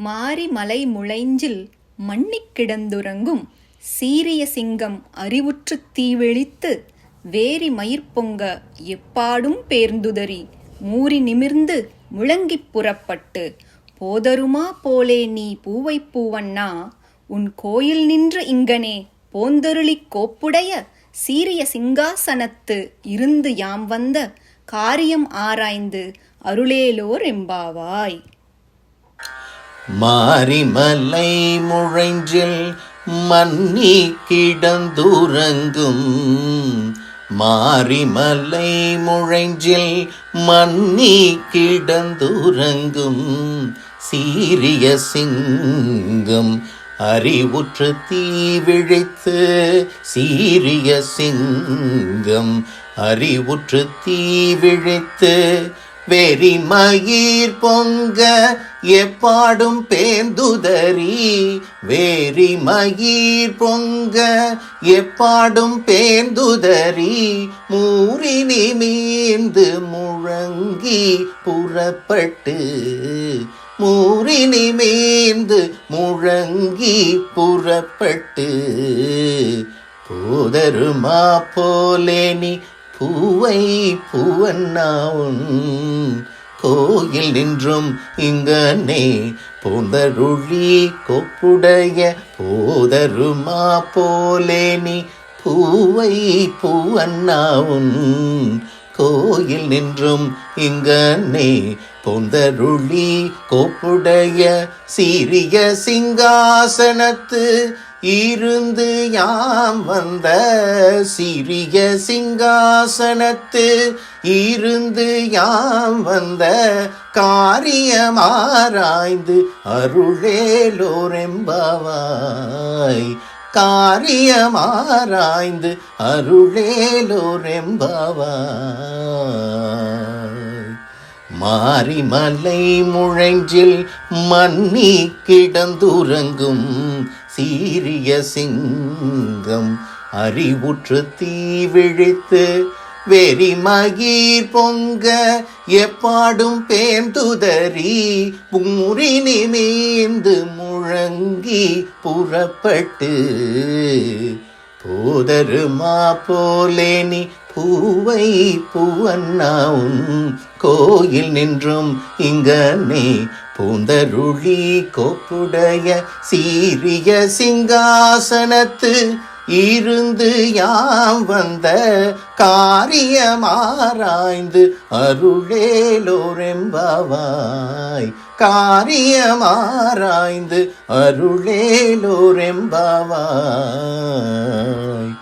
மாரி மலை முளைஞ்சில் மன்னிக் கிடந்துறங்கும் சீரிய சிங்கம் அறிவுற்றுத் தீவெளித்து வேரி மயிர்பொங்க எப்பாடும் பேர்ந்துதறி மூறி நிமிர்ந்து முழங்கிப் புறப்பட்டு போதருமா போலே நீ பூவைப் பூவண்ணா உன் கோயில் நின்று இங்கனே போந்தருளிக் கோப்புடைய சீரிய சிங்காசனத்து இருந்து யாம் வந்த காரியம் ஆராய்ந்து அருளேலோர் எம்பாவாய். மாரிமலை முழைஞ்சில் மன்னி கிடந்துறங்கும். மாரிமலை முழைஞ்சில் மன்னி கிடந்துறங்கும். சீரிய சிங்கம் அறிவுற்று தீ விழித்து சீரிய சிங்கம் அறிவுற்று தீ விழித்து மயிர் பொங்க எப்பாடும் பேந்துதறி வேரி மயிர் பொங்க எப்பாடும் பேந்துதறி மூறி மீந்து முழங்கி புறப்பட்டு மூறி மீந்து முழங்கி புறப்பட்டு. போதருமா போலே நீ பூவை பூவன்னாவும் கோயில் நின்றும் இங்கனே பூந்தருளி கொப்புடைய போதருமா போலே நீ பூவை பூவன்னாவும் கோயில் நின்றும் இங்கனே பொந்தருளி கோப்புடைய சீரிய சிங்காசனத்து இருந்து யாம் வந்த சிறிய சிங்காசனத்து இருந்து யாம் வந்த காரியமாராய்ந்து அருளேலோரெம்பவாய். காரியமாராய்ந்து அருளேலோரெம்பவாய். மாரிமலை முழஞ்சில் மன்னி கிடந்துறங்கும் சீரிய சிங்கம் அறிவுற்று தீவிழித்து வெறி மகீர் பொங்க எப்பாடும் பேந்துதறி பூரி நிமிர்ந்து முழங்கி புறப்பட்டு. போதருமா போலே நீ பூவை பூவண்ணாவும் கோயில் நின்றும் இங்கனே பூந்தருளி கோப்புடைய சீரிய சிங்காசனத்து இருந்து யாம் வந்த காரியமாராய்ந்து அருளேலோரெம்பாவாய். காரியமாராய்ந்து அருளேலோரெம்பாவாய்.